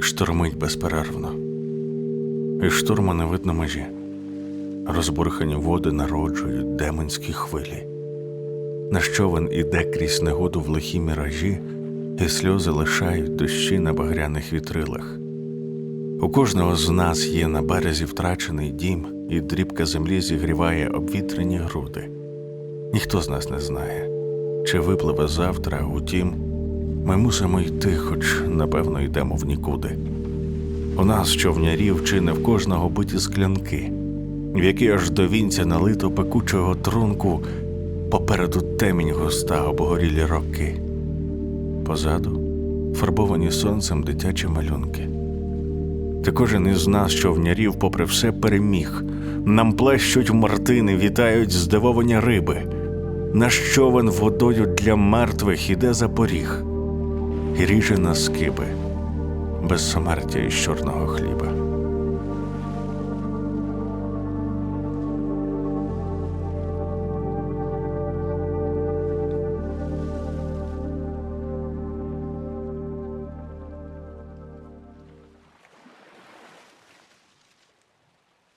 Штормить безперервно. І штурму не видно межі. Розбурхані води народжують демонські хвилі. Наш човен іде крізь негоду в лихі міражі, і сльози лишають дощі на багряних вітрилах. У кожного з нас є на березі втрачений дім, і дрібка землі зігріває обвітрені груди. Ніхто з нас не знає, чи випливе завтра, утім, ми мусимо йти, хоч напевно йдемо в нікуди. У нас, човнярів, чи не в кожного биті склянки, в які аж до вінця налито пекучого трунку, попереду темінь густа обгорілі роки. Позаду фарбовані сонцем дитячі малюнки. Та кожен із нас, човнярів, попри все, переміг. Нам плещуть мартини, вітають здивовані риби. Наш човен водою для мертвих іде за поріг і ріже на скиби без смерті із чорного хліба.